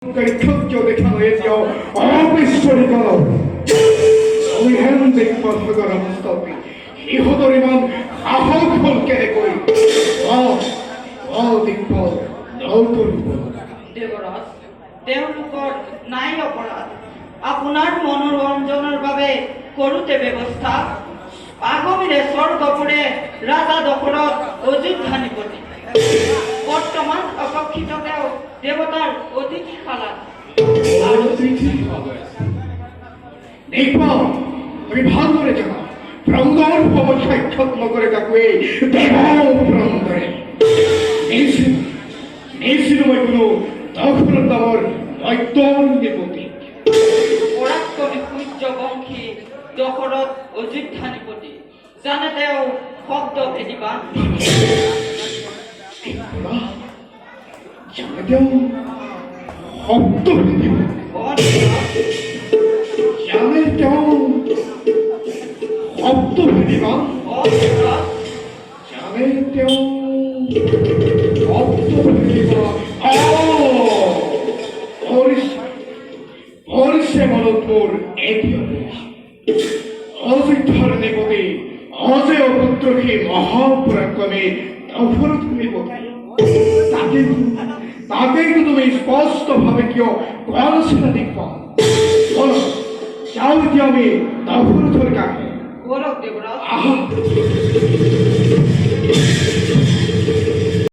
ক্ষত্য দেখানো এতিয়াও অবিস্মৰিত অবিহেন দেখুৱা ভগৰ মুস্তফি। ইহঁতৰ ইমান সাহস হ'ল কেনেকৈ অ অ দিগপল নতুন দেৱৰাজ তেওঁলোকৰ নাই অপৰাধ আপোনাৰ মনোৰঞ্জনৰ বাবে কৰোঁতে ব্যৱস্থা আগমিৰে স্বৰ্গপুৰে ৰাজা দশৰথ অযোধ্যা নিপতি। বৰ্তমান অশিক্ষিত দেৱতাৰ অতিথিশালা। দেখুৱাও তুমি ভালদৰে জানা প্ৰাংগৰ ভৱন সাক্ষাৎ নকৰে কাকোৱেই দেৱ প্ৰান্তৰে নিশ্চিত নিশ্চিত কোনো জানে তেওঁ শব্দ ভেদিবান তেওঁ শব্দ জানে তেওঁ শব্দ শুনিব জানে তেওঁ শব্দ মহাপৰাক্ৰমে দশৰথ তাকে তাকেইতো তুমি স্পষ্টভাবে কেউ নাছিলা দেখুৱা বলো চাও এতিয়া আমি দশৰথৰ কাষে বলো দেৱৰাজ আহা।